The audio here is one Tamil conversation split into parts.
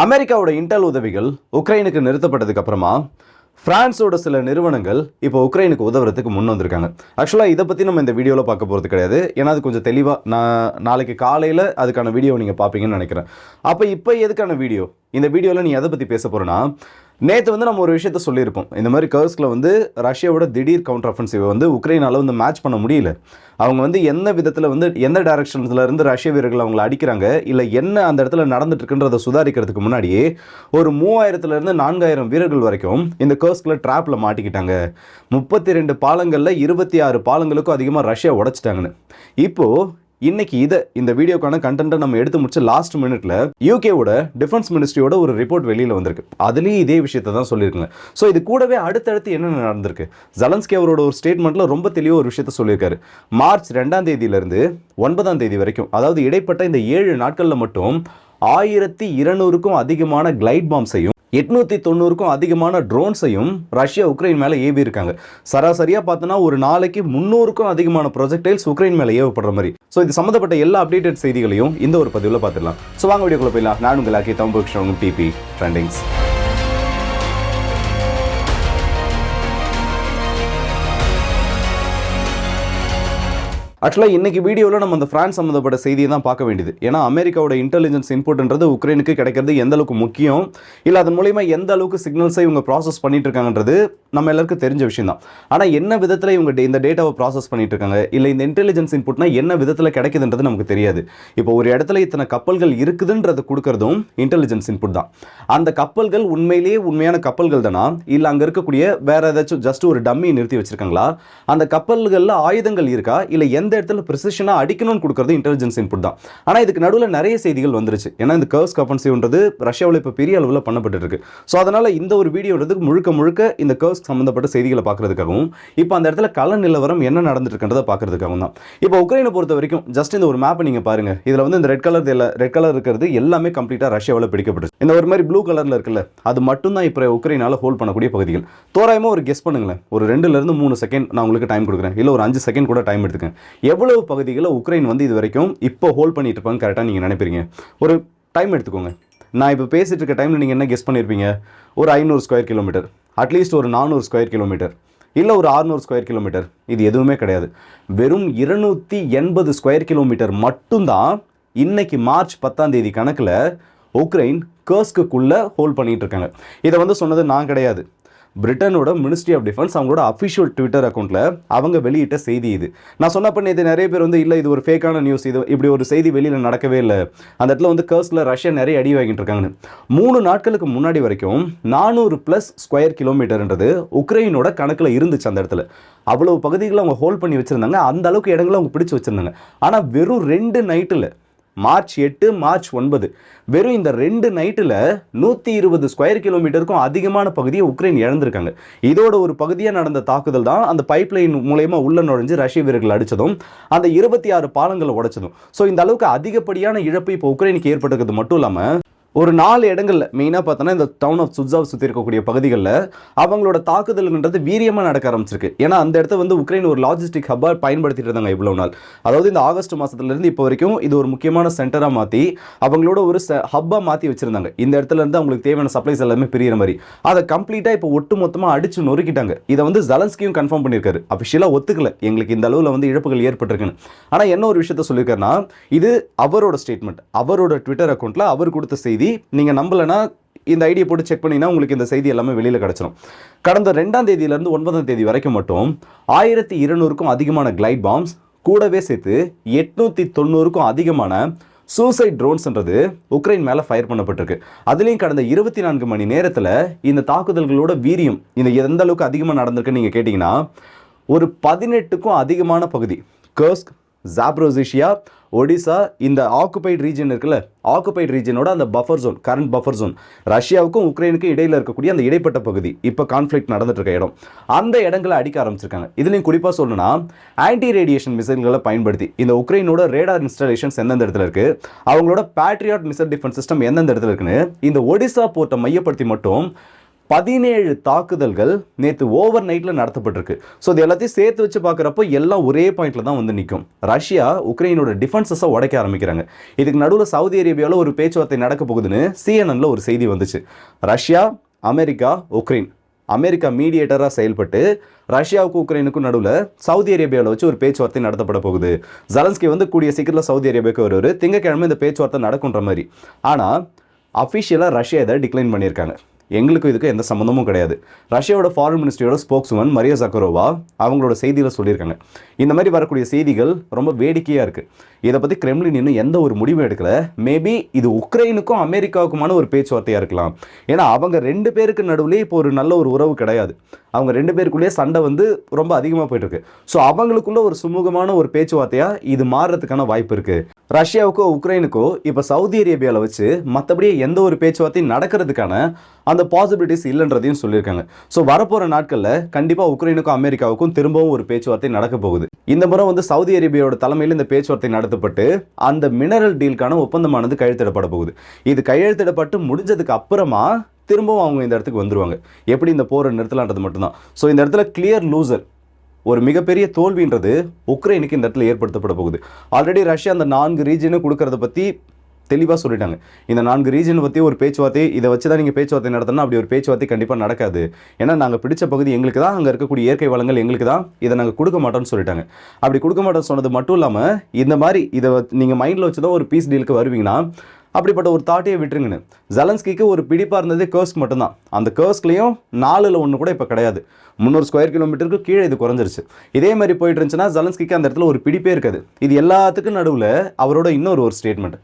அமெரிக்காவோட இன்டெல் உதவிகள் உக்ரைனுக்கு நிறுத்தப்பட்டதுக்கு அப்புறமா பிரான்ஸோட சில நிறுவனங்கள் இப்போ உக்ரைனுக்கு உதவுறதுக்கு முன் வந்திருக்காங்க. ஆக்சுவலாக இதை பற்றி நம்ம இந்த வீடியோவில் பார்க்க போகிறது கிடையாது. ஏன்னா அது கொஞ்சம் தெளிவாக நான் நாளைக்கு காலையில் அதுக்கான வீடியோ நீங்கள் பார்ப்பீங்கன்னு நினைக்கிறேன். அப்போ இப்போ எதுக்கான வீடியோ? இந்த வீடியோவில் நீ எதை பற்றி பேச போகிறேன்னா நேற்று வந்து நம்ம ஒரு விஷயத்த சொல்லியிருப்போம். இந்த மாதிரி கர்ஸ்கில் வந்து ரஷ்யாவோட திடீர் கவுண்டர் அஃபென்சிவை வந்து உக்ரைனால் வந்து மேட்ச் பண்ண முடியல. அவங்க வந்து எந்த விதத்தில் வந்து எந்த டைரக்ஷன்ஸில் இருந்து ரஷ்ய வீரர்கள் அவங்கள அடிக்கிறாங்க இல்லை என்ன அந்த இடத்துல நடந்துட்டுருக்குன்றதை சுதாரிக்கிறதுக்கு முன்னாடியே ஒரு மூவாயிரத்துலேருந்து நான்காயிரம் வீரர்கள் வரைக்கும் இந்த கர்ஸ்கில் ட்ராப்பில் மாட்டிக்கிட்டாங்க. முப்பத்தி ரெண்டு பாலங்களில் இருபத்தி ஆறு பாலங்களுக்கும் அதிகமாக ரஷ்யா உடச்சிட்டாங்கன்னு. இப்போது இன்னைக்கு இதை இந்த வீடியோக்கான கண்டென்ட்டை நம்ம எடுத்து முடிச்ச லாஸ்ட் மினிட்ல யூகேவோட டிஃபென்ஸ் மினிஸ்ட்ரியோட ஒரு ரிப்போர்ட் வெளியில் வந்திருக்கு. அதுலேயும் இதே விஷயத்தை தான் சொல்லியிருக்காங்க. ஸோ இது கூடவே அடுத்தடுத்து என்ன நடந்திருக்கு? ஜலன்ஸ்கி அவரோட ஒரு ஸ்டேட்மெண்ட்டில் ரொம்ப தெளிவாக ஒரு விஷயத்த சொல்லியிருக்காரு. மார்ச் ரெண்டாம் தேதியிலிருந்து ஒன்பதாம் தேதி வரைக்கும் அதாவது இடைப்பட்ட இந்த ஏழு நாட்களில் மட்டும் ஆயிரத்தி இருநூறுக்கும் அதிகமான கிளைட் பாம்ஸையும் எட்நூத்தி தொண்ணூறுக்கும் அதிகமான ட்ரோன்ஸையும் ரஷ்யா உக்ரைன் மேலே ஏவி இருக்காங்க சராசரியா பார்த்தோன்னா ஒரு நாளைக்கு முந்நூறுக்கும் அதிகமான ப்ரொஜெக்டைல்ஸ் உக்ரைன் மேலே ஏவப்படுற மாதிரி. ஸோ இது சம்மந்தப்பட்ட எல்லா அப்டேட்டட் செய்திகளையும் இந்த ஒரு பதிவில் பார்த்துடலாம். ஸோ வாங்க வீடியோக்குள்ளே போயிடலாம். நான் உங்கள் ஆக்கி தம்பு டிபி ட்ரெண்டிங்ஸ் ஆக்சுவலாக இன்னைக்கு வீடியோவில் நம்ம அந்த ஃப்ரான்ஸ் சம்மந்தப்பட்ட செய்தியை தான் பார்க்க வேண்டியது. ஏன்னா அமெரிக்காவோட இன்டெலிஜென்ஸ் இன்புட்ன்றது உக்ரைனுக்கு கிடைக்கிறது எந்த அளவுக்கு முக்கியம் இல்லை அதன் மூலியமாக எந்த அளவுக்கு சிக்னல்ஸை இவங்க ப்ராசஸ் பண்ணிட்டு இருக்காங்கன்றது நம்ம எல்லாருக்கும் தெரிஞ்ச விஷயம் தான். ஆனால் என்ன விதத்தில் இவங்க இந்த டேட்டாவை ப்ராசஸ் பண்ணிட்டு இருக்காங்க இல்லை இந்த இன்டெலிஜென்ஸ் இன்புட்னா என்ன விதத்தில் கிடைக்குதுன்றது நமக்கு தெரியாது. இப்போ ஒரு இடத்துல இத்தனை கப்பல்கள் இருக்குதுன்றது கொடுக்கறதும் இன்டெலிஜென்ஸ் இன்புட் தான். அந்த கப்பல்கள் உண்மையிலேயே உண்மையான கப்பல்கள் தானா? இல்லை அங்கே இருக்கக்கூடிய வேற ஏதாச்சும் ஜஸ்ட் ஒரு டம்மி நிறுத்தி வச்சிருக்காங்களா? அந்த கப்பல்களில் ஆயுதங்கள் இருக்கா? இல்லை எந்த இடத்துல ப்ரிசிஷனாக அடிக்கணும்னு கொடுக்கறது இன்டெலிஜென்ஸ் இன்புட் தான். ஆனால் இதுக்கு நடுவில் நிறைய செய்திகள் வந்துருச்சு. ஏன்னா இந்த கர்ஸ் கப்பன்சிவ்ன்றது ரஷ்யாவில் இப்போ பெரிய அளவில் பண்ணப்பட்டு இருக்கு ஸோ அதனால் இந்த ஒரு வீடியோன்றது முழுக்க முழுக்க இந்த கர்ஸ் சம்மந்தப்பட்ட செய்திகளை பார்க்கறதுக்காகவும் இப்போ அந்த இடத்துல கள நிலவரம் என்ன நடந்துட்டு பார்க்குறதுக்காகவும் பார்க்கறதுக்காகவும் தான். இப்போ உக்ரைனை பொறுத்த வரைக்கும் ஜஸ்ட் இந்த ஒரு மேப்பை நீங்கள் பாருங்கள் இதில் வந்து இந்த ரெட் கலர் ரெட் கலர் இருக்கிறது எல்லாமே கம்ப்ளீட்டாக ரஷ்யாவில் பிடிக்கப்பட்டு இந்த ஒரு மாதிரி ப்ளூ கலரில் இருக்குல்ல அது மட்டும்தான் இப்போ உக்ரைனால் ஹோல்ட் பண்ணக்கூடிய பகுதிகள். தோராயமாக ஒரு கெஸ் பண்ணுங்களேன். ஒரு ரெண்டுலேருந்து மூணு செகண்ட் நான் உங்களுக்கு டைம் கொடுக்குறேன். இல்லை ஒரு அஞ்சு செகண்ட் கூட டைம் எடுத்துக்கேன் எவ்வளவு பகுதிகளை உக்ரைன் வந்து இது வரைக்கும் இப்போ ஹோல்ட் பண்ணிட்டு இருப்பாங்க கரெக்டாக நீங்கள் நினைப்பீங்க. ஒரு டைம் எடுத்துக்கோங்க. நான் இப்போ பேசிட்டு இருக்க டைமில் நீங்கள் என்ன கெஸ் பண்ணியிருப்பீங்க ஒரு ஐநூறு ஸ்கொயர் கிலோமீட்டர் அட்லீஸ்ட் ஒரு நானூறு ஸ்கொயர் கிலோமீட்டர் இல்லை ஒரு 600 ஸ்கொயர் கிலோமீட்டர் இது எதுவுமே கிடையாது. வெறும் இருநூற்றி எண்பது ஸ்கொயர் கிலோமீட்டர் மட்டும்தான் இன்னைக்கு மார்ச் பத்தாம் தேதி கணக்கில் உக்ரைன் கேர்ஸ்க்குள்ளே ஹோல்ட் பண்ணிகிட்டு இருக்காங்க இதை வந்து சொன்னது நான் கிடையாது. பிரிட்டனோட மினிஸ்ட்ரி ஆஃப் டிஃபென்ஸ் அவங்களோட அஃபிஷியல் ட்விட்டர் அக்கௌண்ட்டில் அவங்க வெளியிட்ட செய்தி இது. நான் சொன்னப்ப நேற்று நிறைய பேர் வந்து இல்லை இது ஒரு ஃபேக்கான நியூஸ் இது இப்படி ஒரு செய்தி வெளியில் நடக்கவே இல்லை. அந்த இடத்துல வந்து கர்ஸில் ரஷ்யா நிறைய அடி வாங்கிட்டு இருக்காங்கன்னு. மூணு நாட்களுக்கு முன்னாடி வரைக்கும் நானூறு ப்ளஸ் ஸ்கொயர் கிலோமீட்டர்ன்றது உக்ரைனோட கணக்கில் இருந்துச்சு அந்த இடத்துல. அவ்வளவு பகுதிகளை அவங்க ஹோல்ட் பண்ணி வச்சுருந்தாங்க. அந்த அளவுக்கு இடங்களை அவங்க பிடிச்சி வச்சுருந்தாங்க. ஆனால் வெறும் ரெண்டு நைட்டில் மார்ச் எட்டு மார்ச் ஒன்பது. வெறும் இந்த ரெண்டு நைட்டில் நூற்றி இருபது ஸ்கொயர் கிலோமீட்டருக்கும் அதிகமான பகுதியை உக்ரைன் இழந்திருக்காங்க. இதோட ஒரு பகுதியாக நடந்த தாக்குதல் தான் அந்த பைப்லைன் மூலயமா உள்ள நுழைஞ்சு ரஷ்ய வீரர்கள் அடித்ததும் அந்த இருபத்தி ஆறு பாலங்களை உடைச்சதும். ஸோ இந்த அளவுக்கு அதிகப்படியான இழப்பு இப்போ உக்ரைனுக்கு ஏற்பட்டிருக்கிறது மட்டும் இல்லாமல் ஒரு நாலு இடங்களில் மெயினாக பார்த்தோன்னா இந்த டவுன் ஆஃப் சுட்சாவ் சுற்றி இருக்கக்கூடிய பகுதிகளில் அவங்களோட தாக்குதல்ன்றது வீரியமாக நடக்க ஆரம்பிச்சிருக்கு. ஏன்னா அந்த இடத்த வந்து உக்ரைன் ஒரு லாஜிஸ்டிக் ஹப்பாக பயன்படுத்திட்டு இருந்தாங்க இவ்வளோ நாள். அதாவது இந்த ஆகஸ்ட் மாதத்துலேருந்து இப்போ வரைக்கும் இது ஒரு முக்கியமான சென்டராக மாற்றி அவங்களோட ஒரு ஹப்பாக மாற்றி வச்சுருந்தாங்க. இந்த இடத்துல இருந்து அவங்களுக்கு தேவையான சப்ளைஸ் எல்லாமே பிரியிற மாதிரி. அதை கம்ப்ளீட்டாக இப்போ ஒட்டு மொத்தமாக அடிச்சு நொறுக்கிட்டாங்க. இதை வந்து ஜலன்ஸ்கியும் கன்ஃபார்ம் பண்ணியிருக்காரு அஃபிஷியலாக ஒத்துக்கல. எங்களுக்கு இந்த அளவில் வந்து இழப்புகள் ஏற்பட்டிருக்குன்னு. ஆனால் என்ன ஒரு விஷயத்த சொல்லியிருக்காருன்னா இது அவரோட ஸ்டேட்மெண்ட் அவரோட ட்விட்டர் அக்கௌண்ட்டில் அவர் கொடுத்த செய்தி நீங்கள் நம்பலைன்னா இந்த ஐடியை போட்டு செக் பண்ணிங்கன்னா உங்களுக்கு இந்த செய்தி எல்லாமே வெளியில் கிடச்சிரும். கடந்த ரெண்டாம் தேதியிலேருந்து ஒன்பதாம் தேதி வரைக்கும் மட்டும் ஆயிரத்தி இருநூறுக்கும் அதிகமான கிளைட் பாம்ஸ் கூடவே சேர்த்து எட்நூற்றி தொண்ணூறுக்கும் அதிகமான சூசைட் ட்ரோன்ஸ்ன்றது உக்ரைன் மேலே ஃபயர் பண்ணப்பட்டிருக்கு. அதுலேயும் கடந்த இருபத்தி நான்கு மணி நேரத்தில் இந்த தாக்குதல்களோட வீரியம் இந்த எந்த அளவுக்கு அதிகமாக நடந்திருக்குன்னு நீங்கள் கேட்டிங்கன்னா ஒரு பதினெட்டுக்கும் அதிகமான பகுதி கர்ஸ்க் ஜாப்ரோசிஷியா ஒடிசா இந்த ஆக்குபைட் ரீஜன் இருக்குல்ல ஆக்குபைட் ரீஜனோட அந்த buffer zone current buffer zone ரஷ்யாவுக்கும் உக்ரைனுக்கும் இடையில் இருக்கக்கூடிய அந்த இடைப்பட்ட பகுதி இப்போ கான்ஃப்ளிக் நடந்துட்டு இருக்க இடம். அந்த இடங்களை அடிக்க ஆரம்பிச்சிருக்காங்க. இதுலையும் குறிப்பாக சொல்லணும்னா ஆன்டி ரேடியேஷன் மிசைல்களை பயன்படுத்தி இந்த உக்ரைனோட ரேடார் இன்ஸ்டாலேஷன்ஸ் எந்தெந்த இடத்துல இருக்கு அவங்களோட பேட்ரியாட் மிசைல் டிஃபென்ஸ் சிஸ்டம் எந்தெந்த இடத்துல இருக்குன்னு இந்த ஒடிசா போர்ட்டை மையப்படுத்தி மட்டும் பதினேழு தாக்குதல்கள் நேற்று ஓவர் நைட்டில் நடத்தப்பட்டிருக்கு. ஸோ இது எல்லாத்தையும் சேர்த்து வச்சு பார்க்குறப்போ எல்லாம் ஒரே பாயிண்ட்டில் தான் வந்து நிற்கும் ரஷ்யா உக்ரைனோட டிஃபென்சஸை உடைக்க ஆரம்பிக்கிறாங்க. இதுக்கு நடுவில் சவுதி அரேபியாவில் ஒரு பேச்சுவார்த்தை நடக்க போகுதுன்னு சிஎன்என்ல ஒரு செய்தி வந்துச்சு. Russia America Ukraine. அமெரிக்கா மீடியேட்டராக செயல்பட்டு ரஷ்யாவுக்கும் உக்ரைனுக்கும் நடுவில் சவுதி அரேபியாவில் வச்சு ஒரு பேச்சுவார்த்தை நடத்தப்பட போகுது. ஜலன்ஸ்கி வந்து கூடிய சீக்கிரத்தில் சவுதி அரேபியாவுக்கு வருவார். திங்கக்கிழமை இந்த பேச்சுவார்த்தை நடக்குன்ற மாதிரி. ஆனால் அஃபிஷியலாக ரஷ்யா இதை டிக்ளைன் பண்ணியிருக்காங்க. எங்களுக்கும் இதுக்கு எந்த சம்மந்தமும் கிடையாது. ரஷ்யாவோட ஃபாரின் மினிஸ்ட்ரியோட ஸ்போக்ஸ்மேன் மரியா ஜக்கரோவா அவங்களோட செய்தியில் சொல்லியிருக்காங்க. இந்த மாதிரி வரக்கூடிய செய்திகள் ரொம்ப வேடிக்கையாக இருக்குது இதை பற்றி கிரெம்லின் இன்னும் எந்த ஒரு முடிவும் எடுக்கல. மேபி இது உக்ரைனுக்கும் அமெரிக்காவுக்குமான ஒரு பேச்சுவார்த்தையாக இருக்கலாம். ஏன்னா அவங்க ரெண்டு பேருக்கு நடுவுலேயே இப்போ ஒரு நல்ல ஒரு உறவு கிடையாது. அவங்க ரெண்டு பேருக்குள்ளேயே சண்டை வந்து ரொம்ப அதிகமாக போயிட்டுருக்கு. ஸோ அவங்களுக்குள்ள ஒரு சுமூகமான ஒரு பேச்சுவார்த்தையாக இது மாறுறதுக்கான வாய்ப்பு இருக்குது ரஷ்யாவுக்கோ உக்ரைனுக்கோ இப்போ சவுதி அரேபியாவில் வச்சு மற்றபடி எந்த ஒரு பேச்சுவார்த்தையும் நடக்கிறதுக்கான அந்த பாசிபிலிட்டிஸ் இல்லைன்றதையும் சொல்லியிருக்காங்க. ஸோ வரப்போகிற நாட்களில் கண்டிப்பாக உக்ரைனுக்கும் அமெரிக்காவுக்கும் திரும்பவும் ஒரு பேச்சுவார்த்தை நடக்க போகுது. இந்த முறை வந்து சவுதி அரேபியாவோட தலைமையில் இந்த பேச்சுவார்த்தை நடத்தப்பட்டு அந்த மினரல் டீலுக்கான ஒப்பந்தமானது கையெழுத்திடப்பட போகுது. இது கையெழுத்திடப்பட்டு முடிஞ்சதுக்கு அப்புறமா திரும்பவும் அவங்க இந்த இடத்துக்கு வந்துருவாங்க. எப்படி இந்த போரை நிறுத்தலான்றது மட்டும்தான். ஸோ இந்த இடத்துல கிளியர் லூசர் ஒரு மிகப்பெரிய தோல்வின்றது உக்ரைனுக்கு இந்த இடத்துல ஏற்படுத்தப்பட போகுது. ஆல்ரெடி ரஷ்யா அந்த நான்கு ரீஜனும் கொடுக்கறத பற்றி தெளிவாக சொல்லிட்டாங்க. இந்த நான்கு ரீஜன் பற்றி ஒரு பேச்சுவார்த்தை இதை வச்சு தான் நீங்கள் பேச்சுவார்த்தை நடத்தினா அப்படி ஒரு பேச்சுவார்த்தை கண்டிப்பாக நடக்காது. ஏன்னா நாங்கள் பிடிச்ச பகுதி எங்களுக்கு தான் அங்கே இருக்கக்கூடிய இயற்கை வளங்கள் எங்களுக்கு தான் இதை நாங்கள் கொடுக்க மாட்டோம்னு சொல்லிட்டாங்க. அப்படி கொடுக்க மாட்டோம்னு சொன்னது மட்டும் இல்லாமல் இந்த மாதிரி இதை நீங்கள் மைண்டில் வச்சு தான் ஒரு பீஸ் டீலுக்கு வருவீங்கன்னா அப்படிப்பட்ட ஒரு தாட்டையே விட்டுருங்கன்னு. ஜலன்ஸ்கிக்கு ஒரு பிடிப்பாக இருந்தது கேர்ஸ்க் மட்டும்தான். அந்த கேர்ஸ்க்லேயும் நாலில் ஒன்று கூட இப்போ கிடையாது. முந்நூறு ஸ்கொயர் கிலோமீட்டருக்கு கீழே இது குறைஞ்சிருச்சு. இதே மாதிரி போயிட்டு இருந்துச்சுன்னா ஜலன்ஸ்கிக்கு அந்த இடத்துல ஒரு பிடிப்பே இருக்காது. இது எல்லாத்துக்கும் நடுவில் அவரோட இன்னொரு ஒரு ஸ்டேட்மெண்ட்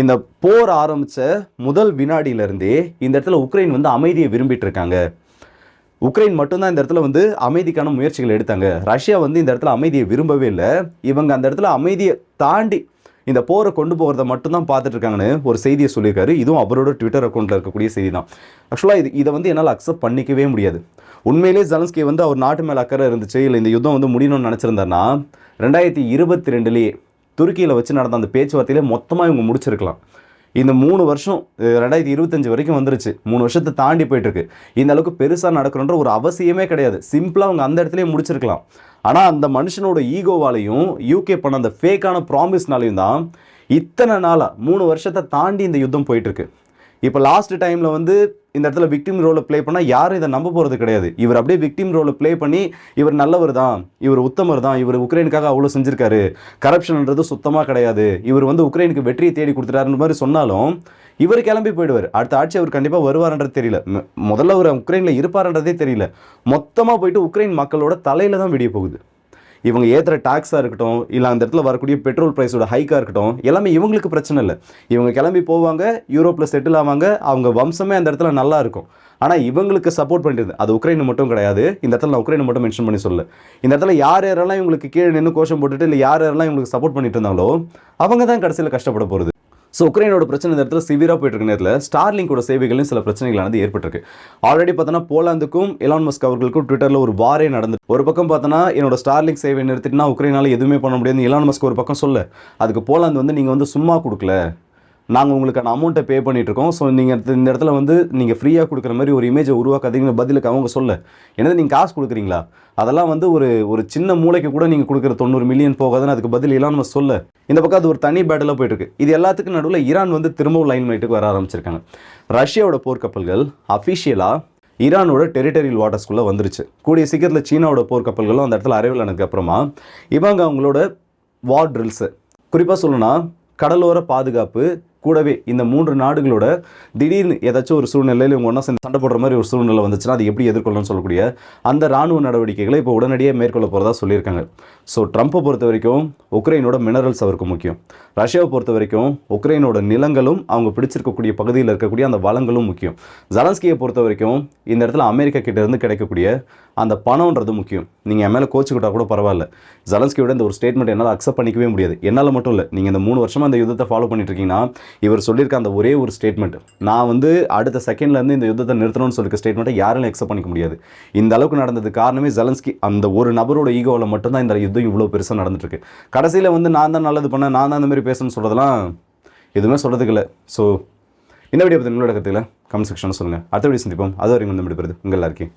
இந்த போர் ஆரம்பித்த முதல் வினாடியிலேருந்தே இந்த இடத்துல உக்ரைன் வந்து அமைதியை விரும்பிட்டு இருக்காங்க உக்ரைன் மட்டும்தான் இந்த இடத்துல வந்து அமைதிக்கான முயற்சிகள் எடுத்தாங்க. ரஷ்யா வந்து இந்த இடத்துல அமைதியை விரும்பவே இல்லை. இவங்க அந்த இடத்துல அமைதியை தாண்டி இந்த போரை கொண்டு போகிறத மட்டும்தான் பார்த்துட்டு இருக்காங்கன்னு ஒரு செய்தியை சொல்லியிருக்காரு. இதுவும் அவரோட ட்விட்டர் அக்கௌண்ட்டில் இருக்கக்கூடிய செய்தி தான். ஆக்சுவலாக இது இதை வந்து என்னால் அக்செப்ட் பண்ணிக்கவே முடியாது. உண்மையிலே ஜலன்ஸ்கி வந்து அவர் நாட்டு மேலே அக்கறை இருந்துச்சு இல்லை இந்த யுத்தம் வந்து முடியணும்னு நினச்சிருந்தாருன்னா ரெண்டாயிரத்தி இருபத்தி ரெண்டுலேயே துருக்கியில் வச்சு நடந்த அந்த பேச்சுவார்த்தையிலே மொத்தமாக இவங்க முடிச்சிருக்கலாம். இந்த மூணு வருஷம் ரெண்டாயிரத்தி இருபத்தஞ்சு வரைக்கும் வந்துருச்சு. மூணு வருஷத்தை தாண்டி போயிட்டு இருக்கு இந்த அளவுக்கு பெருசாக நடக்கணுன்ற ஒரு அவசியமே கிடையாது. சிம்பிளாக அவங்க அந்த இடத்துலயே முடிச்சிருக்கலாம். ஆனால் அந்த மனுஷனோட ஈகோவாலையும் யூகே பண்ண அந்த ஃபேக்கான ப்ராமிஸ்னாலையும் தான் இத்தனை நாளாக மூணு வருஷத்தை தாண்டி இந்த யுத்தம் போயிட்டுருக்கு. இப்போ லாஸ்ட் டைமில் வந்து இந்த இடத்துல விக்டிம் ரோலை ப்ளே பண்ணால் யாரும் இதை நம்ப போகிறது கிடையாது. இவர் அப்படியே விக்டிம் ரோலை ப்ளே பண்ணி இவர் நல்லவர் தான் இவர் உத்தமர் தான் இவர் உக்ரைனுக்காக அவ்வளோ செஞ்சுருக்காரு. கரப்ஷன்ன்றது சுத்தமாக கிடையாது. இவர் வந்து உக்ரைனுக்கு வெற்றியை தேடி கொடுத்துட்டாருன்ற மாதிரி சொன்னாலும் இவர் கிளம்பி போயிடுவார். அடுத்த ஆட்சி அவர் கண்டிப்பாக வருவார்ன்றது தெரியல. முதல்ல அவர் உக்ரைனில் இருப்பார்ன்றதே தெரியல. மொத்தமாக போயிட்டு உக்ரைன் மக்களோட தலையில் தான் விடிய போகுது. இவங்க ஏற்றுற டாக்ஸாக இருக்கட்டும் இல்லை அந்த இடத்துல வரக்கூடிய பெட்ரோல் ப்ரைஸோட ஹைக்காக இருக்கட்டும் எல்லாமே இவங்களுக்கு பிரச்சனை இல்லை. இவங்க கிளம்பி போவாங்க யூரோப்பில் செட்டில் ஆவாங்க அவங்க வம்சமே அந்த இடத்துல நல்லா இருக்கும். ஆனால் இவங்களுக்கு சப்போர்ட் பண்ணிட்டு அது உக்ரைன் மட்டும் கிடையாது. இந்த இடத்துல நான் உக்ரைன் மட்டும் மென்ஷன் பண்ணி சொல்ல இந்த இடத்துல யார் யாரெல்லாம் இவங்களுக்கு கீழே நின்று கோஷம் போட்டுட்டு இல்லை யார் யாரெல்லாம் இவங்களுக்கு சப்போர்ட் பண்ணிட்டு இருந்தாங்களோ அவங்க தான் கடைசியில் கஷ்டப்பட போகிறது ஸோ உக்ரைனோட பிரச்சனை இந்த இடத்துல சிவியராக போயிட்டு இருக்க நேரத்தில் ஸ்டார்லிங்கோட சேவைகளையும் சில பிரச்சனைகளானது ஏற்பட்டிருக்கு. ஆல்ரெடி பார்த்தோன்னா போலாந்துக்கும் எலான் மஸ்க் அவர்களுக்கும் ட்விட்டரில் ஒரு வாரே நடந்து ஒரு பக்கம் பார்த்தோன்னா என்னோட ஸ்டார்லிங் சேவை நிறுத்திட்டுனா உக்ரைனால் எதுவுமே பண்ண முடியாது எலான் மஸ்க் ஒரு பக்கம் சொல்ல. அதுக்கு போலாந்து வந்து நீங்கள் வந்து சும்மா கொடுக்கல. நாங்கள் உங்களுக்கான அமௌண்ட்டை பே பண்ணிகிட்ருக்கோம் இருக்கோம் ஸோ நீங்கள் இந்த இடத்துல வந்து நீங்கள் ஃப்ரீயாக கொடுக்குற மாதிரி ஒரு இமேஜை உருவாக்காதீங்கன்னு பதிலுக்கு அவங்க சொல்ல. என்னது நீங்கள் காசு கொடுக்குறீங்களா? அதெல்லாம் வந்து ஒரு ஒரு சின்ன மூளைக்கு கூட நீங்கள் கொடுக்குற தொண்ணூறு மில்லியன் போகாதுன்னு அதுக்கு பதில் இல்லாம சொல்ல. இந்த பக்கம் அது ஒரு தனி பேட்டில் போயிட்டுருக்கு. இது எல்லாத்துக்கும் நடுவில் ஈரான் வந்து திரும்பவும் லைன் மைட்டுக்கு வர ஆரம்பிச்சிருக்காங்க. ரஷ்யாவோட போர்க்கப்பல்கள் அஃபிஷியலாக ஈரானோட டெரிட்டரியல் வாட்டர்ஸ்குள்ளே வந்துருச்சு. கூடிய சீக்கிரத்தில் சீனாவோட போர்க்கப்பல்களும் அந்த இடத்துல அரைவல் அப்புறமா இவங்க அவங்களோட வார் ட்ரில்ஸு குறிப்பாக சொல்லணும்னா கடலோர பாதுகாப்பு கூடவே இந்த மூன்று நாடுகளோட திடீர்னு ஏதாச்சும் ஒரு சூழ்நிலையில் இவங்க ஒன்றா சேர்ந்து சண்டை போடுற மாதிரி ஒரு சூழ்நிலை வந்துச்சுன்னா அது எப்படி எதிர்கொள்ளணும்னு சொல்லக்கூடிய அந்த ராணுவ நடவடிக்கைகளை இப்போ உடனடியாக மேற்கொள்ள போகிறதா சொல்லியிருக்காங்க. ஸோ ட்ரம்ப்பை பொறுத்த வரைக்கும் உக்ரைனோட மினரல்ஸ் அவருக்கு முக்கியம். ரஷ்யாவை பொறுத்த வரைக்கும் உக்ரைனோட நிலங்களும் அவங்க பிடிச்சிருக்கக்கூடிய பகுதியில் இருக்கக்கூடிய அந்த வளங்களும் முக்கியம். ஜலன்ஸ்கியை பொறுத்த வரைக்கும் இந்த இடத்துல அமெரிக்கா கிட்டேருந்து கிடைக்கக்கூடிய அந்த பணம்ன்றது முக்கியம். நீங்கள் என் மேலே கோச்சுக்கிட்டால் கூட பரவாயில்ல. ஜலன்ஸ்கியோட இந்த ஒரு ஸ்டேட்மெண்ட் என்னால் அக்செப்ட் பண்ணிக்கவே முடியாது. என்னால் மட்டும் இல்லை நீங்கள் இந்த மூணு வருஷமாக அந்த யுத்தத்தை ஃபாலோ பண்ணிட்டு இருக்கீங்கன்னா இவர் சொல்லியிருக்க அந்த ஒரே ஒரு ஸ்டேட்மெண்ட் நான் வந்து அடுத்த செகண்ட்லேருந்து இந்த யுத்தத்தை நிறுத்தணும்னு சொல்லியிருக்க ஸ்டேட்மெண்ட்டை யாராலும் எக்ஸப்ட் பண்ணிக்க முடியாது. இந்த அளவுக்கு நடந்தது காரணமே ஜெலன்ஸ்கி அந்த ஒரு நபரோட ஈகோவில் மட்டும்தான் இந்த யுத்தம் இவ்வளோ பெருசாக நடந்துட்டுருக்கு. கடைசியில் வந்து நான் தான் நல்லது பண்ணேன் நான் தான் இந்த மாதிரி பேசணும்னு சொல்கிறதெல்லாம் எதுவுமே சொல்கிறதுக்கு இல்லை. ஸோ இந்த வீடியோ பற்றி உங்களோட கற்றுக்கல கமெண்ட் செக்ஷனில் சொல்லுங்கள் அடுத்த வீடியோ சந்திப்போம். அது வரைக்கும் வந்து முடிப்பது உங்கள் எல்லாருக்கும்